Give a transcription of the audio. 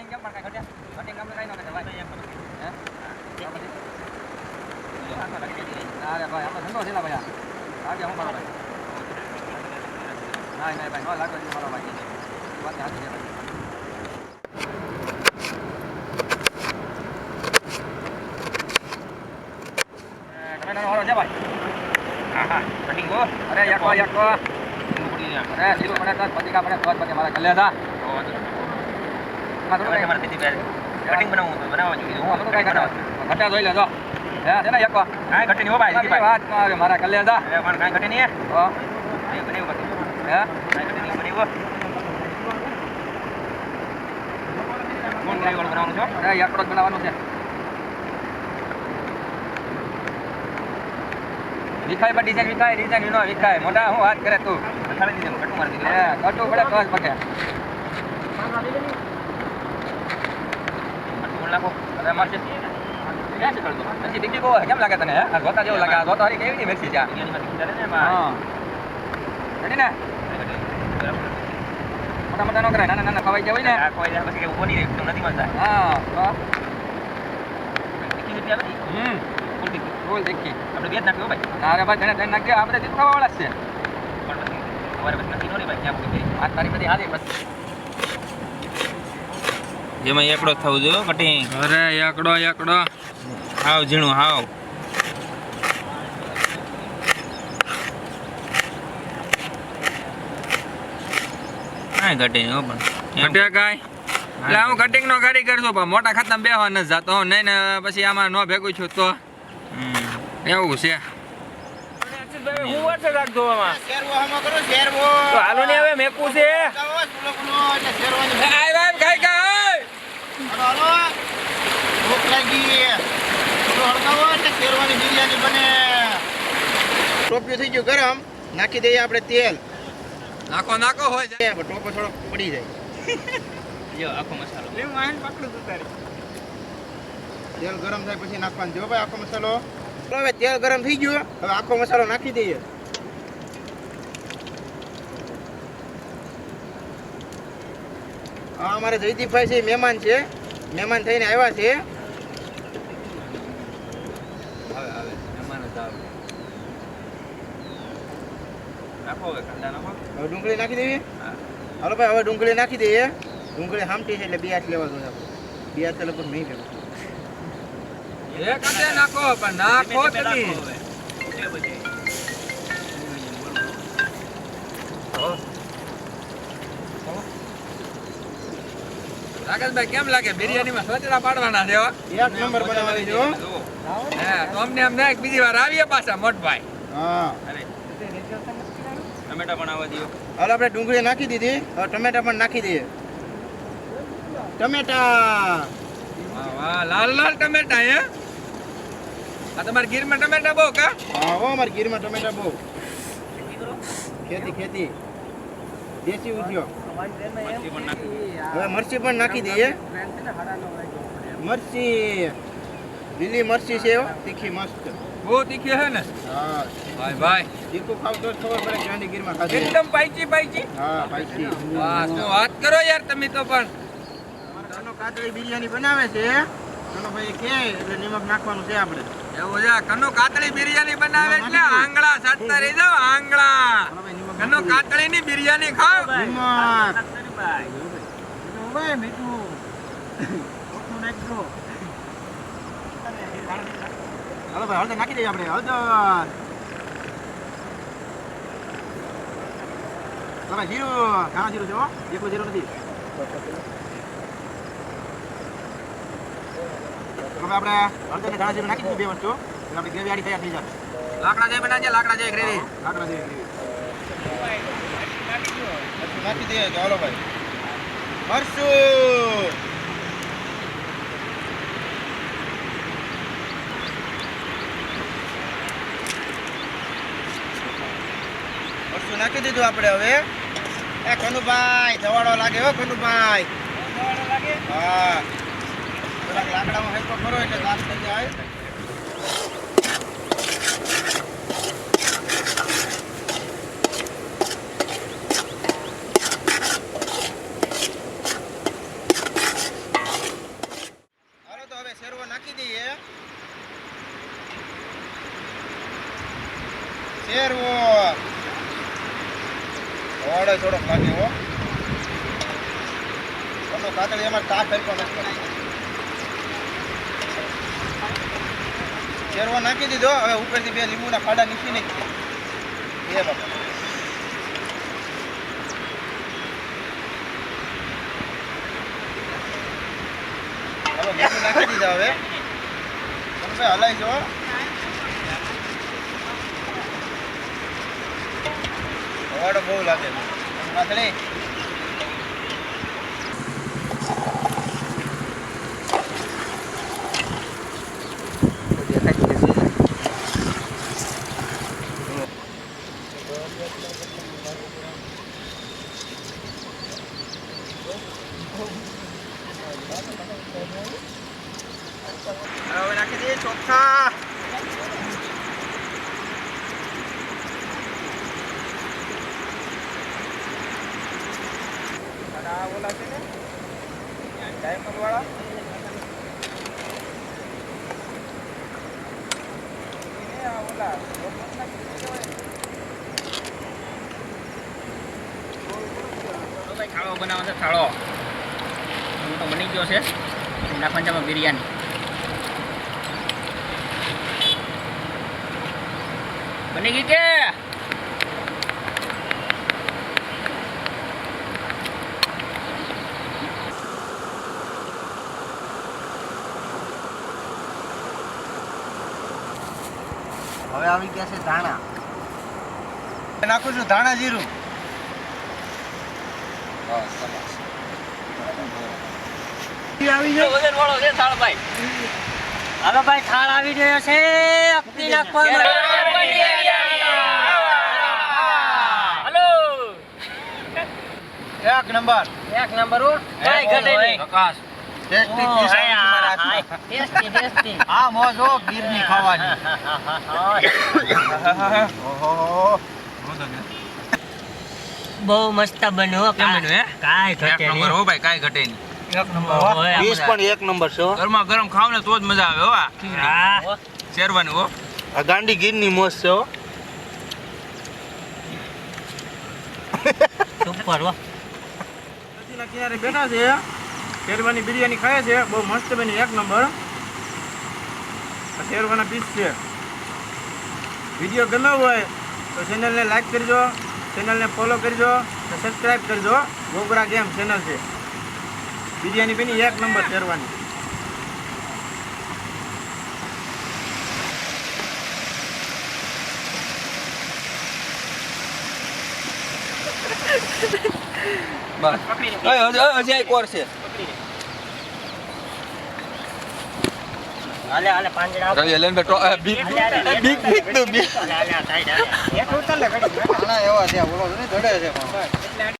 પણ કઈ ઘટ્યા ઘટી કામ કઈ ન કરે ભાઈ પછી? અરે ભાઈ આપણે ધંધો છે ને ભાઈ. આજે હું મારો ભાઈ ના ના ભાઈ ન લાગો મારો ભાઈ વાત છે ભાઈ અરે અરે જીરું પડે તો જ પતિકા પડે તો પછી મારા ગલે હતા એમાં થોડું કઈ- કટિંગ બનાવું તો બનાવવા જોઈએ હું થોડું કઈ ઘટા જોઈ લેજો. હે છે ને યકો કાંઈ ઘટે નહીં હો ભાઈ વાત આવે મારા હતા પણ કાંઈ ઘટે નહીં હે? તો નહીં બને હે? કાંઈ ઘટે નહીં બને એવું. કોણ વાળું બનાવવાનું છો જ બનાવવાનું છે. વિખાય પણ ડિઝાઇન વિખાય ડિઝાઇન વિનો વિખાય. મોટા હું વાત કરે તું. કટું મારી હે દીધું કટું પડે તો જ પકે. નાખો અરે ક્યાં છે કરતો પછી ટીકી કહો કેમ લાગે તને આ જેવું લાગે. આ જોતા હારી કેવી ની મિક્સી છે હા. રેડી ને. મોટા મોટા નો કરાય નાના નાના ખવાઈ જાય હોય ને? કોઈ પછી કે નહીં રહે, નથી મળતા. હા હમ. ફૂલ તીખી. આપણે બે જ નાખ્યું ભાઈ. ના ભાઈ તને તને નાખી આપણે તીખું ખાવાવાળા છે. પણ પછી પછી નક્કી ન ભાઈ. ક્યાં પૂરી. આ તારી બધી હારી બસ. જેમાં એકડો થવું જોઈએ કટિંગ. અરે એકડો એકડો. હાવ ઝીણું હાવ. કાંઈ ઘટે હો પણ એમ. કાંઈ? એટલે હું કટિંગ નો કારીગર છું પણ મોટા ખાતામાં બેહવા નથી જાતો નહીં ને પછી આમાં ન ભેગું છું તો. એવું છે. હું વર્ષે રાખતો આમાં શેરવો આમાં કરો, શેરવો. તો હાલો ને હવે મેકવું છે હળગાવો, સુલભનો, એટલે શેરવાની ભૂખ. આય ભાઈ ખાઈ ખાઈ હાલો, હાલો. ભૂખ લાગી. થોડું હળગાવો એટલે શેરવાની બિરયાની બને. ટોપિયું થઈ ગયું ગરમ. નાખી દઈએ આપણે તેલ. નાખો નાખો હોય જાય. ટોપો થોડો પડી જાય. જો આખો મસાલો. તેલ ગરમ થાય પછી નાખવાનું જો ભાઈ આખો મસાલો. હવે તેલ ગરમ થઈ ગયું. હવે આખો મસાલો નાખી દઈએ. હા અમારે જયદીપભાઈ છે મહેમાન છે. મહેમાન થઈને આવ્યા છે આવે આવે. મહેમાન જ આવે. નાખો હવે કાંદા નાખો. હવે ડુંગળી નાખી દેવી? હા. હાલો ભાઈ હવે ડુંગળી નાખી દઈએ. ડુંગળી હામટી છે એટલે બે હાથ લેવા દો આપણે. બે હાથ લગભગ નહીં લેવું એ કદે નાખો પણ નાખો તમે નાખો હવે. એટલે પછી રાકેશભાઈ કેમ લાગે? બિરયાનીમાં પાડવાના છે એક નંબર બનાવવાની છે હો. તો અમને એમ થાય બીજી વાર આવીએ પાછા મોટભાઈ. હા. અરે ટમેટા પણ આવવા દો આપણે ડુંગળી નાખી દીધી. હવે ટમેટા પણ નાખી દઈએ. ટમેટા! વાહ લાલ લાલ ટમેટા હે? આ તમારા ગીરમાં ટમેટા બહુ કા? હા હો ગીર ગીરમાં ટમેટા બહુ. ખેતી ખેતી. દેશી ઉદ્યોગ. હવે મરચી પણ નાખી દઈએ. મરચી લીલી મરચી છે તીખી મસ્ત. બહુ તીખી છે ને? હા. ભાઈ ભાઈ. તીખું ખાવ તો ખબર પડે આની ગીરમાં ખાધી. એકદમ પાઈચી પાઈચી. હા પાઈચી. વાહ શું વાત કરો યાર તમે તો પણ. તનો કાતળી બિરયાની બનાવે છે. તનો ભાઈ કે એટલે નિમક નાખવાનું છે આપણે. એવું છે? કનો કાતળી બિરયાની બનાવે એટલે આંગળા સાટતા રહી જાવ આંગળા હાલો ભાઈ નિમક કનો કાતળી ની બિરયાની ખાવ. નિમક ભાઈ મીઠું ઓછું નાખજો હાલો ભાઈ હળદર નાખી દઈએ આપણે હળદર. તમે જીરું ઘણા જીરું હો એકલું જીરું નથી. હવે આપણે હળદર ને જીરું નાખી દીધું બે વસ્તુ. આપણી ગ્રેવી આડી તૈયાર થઈ જશે. લાકડા જઈ બનાવજે લાકડા જે ગ્રેવી. લાકડા જેવી ગ્રેવી. નાખી નાખી દીધું આપણે હવે એ કનુભાઈ ધવાડો લાગે હો કનુભાઈ હા લાકડામાં હેલ્પ કરો એટલે ગાસ થઈ જાય ગરવા નાખી દઈએ. શેરવો. થોડો થોડો લાગે હો. તમને કાતળી એમાં તા ફેરકો નથી શેરવો નાખી દીધો. હવે ઉપરથી બે લીંબુના ખાડા નીકળી નાખીએ. બે બાપા નાખી દીધા હવે તમે હલાઈ જો હવાડો બહુ લાગે છે કાતળી હવે નાખી દઈએ ચોખ્ખા અને આ ઓલા છે ને ડાયમંડ વાળા એને આ ઓલા લોકમત નાખી દેવાય. તો ભાઈ ખાડો બનાવો છે ખાડો હું તો બની ગયો છે નાખવાની છે આમાં બિરયાની બની ગઈ કે હવે આવી ગયા છે ધાણા. નાખું છું ધાણા જીરું. વજન વાળો છે સાળભાઈ હવે ભાઈ થાળ આવી ગયો છે અપની નાખવાનો હલો એક નંબર. એક નંબર હો. કઈ ઘટે નહીં. પ્રકાશ. ટેસ્ટી પીસ હાય, આવી મારા હાય. હાથમાં. Tasty tasty. આ મોજો ગીરની ખાવાની. ઓહો બહુ મસ્ત બન્યો હો. કેમ હે? કાંઈ એક નંબર હો ભાઈ કાઈ ઘટે નહીં. એક નંબર પીસ પણ એક નંબર છે હો. ગરમા ગરમ ખાવ ને તો જ મજા આવે હો આ હા. શેરવાની હો. આ ગાંડી ગીરની મોજ છે હો. સુપર હો. નદીના કિનારે બેઠા છે. શેરવાની બિરયાની ખાય છે. બહુ મસ્ત બની એક નંબર. શેરવાના પીસ છે. વીડિયો ગમ્યો હોય તો ચેનલને લાઈક કરજો. ચેનલને ફોલો કરજો. સબસ્ક્રાઈબ કરજો. ગોગરા ગેમ ચેનલ છે. બિરયાની બની એક નંબર શેરવાની. બસ. હજી એક વાર છે. હાલે હાલે પાંજરા રવિ લેન બેઠો બીક બીક બીક તું બીક હાલે હાલે સાઈડ હાલે એવા છે બોલો ને દડે છે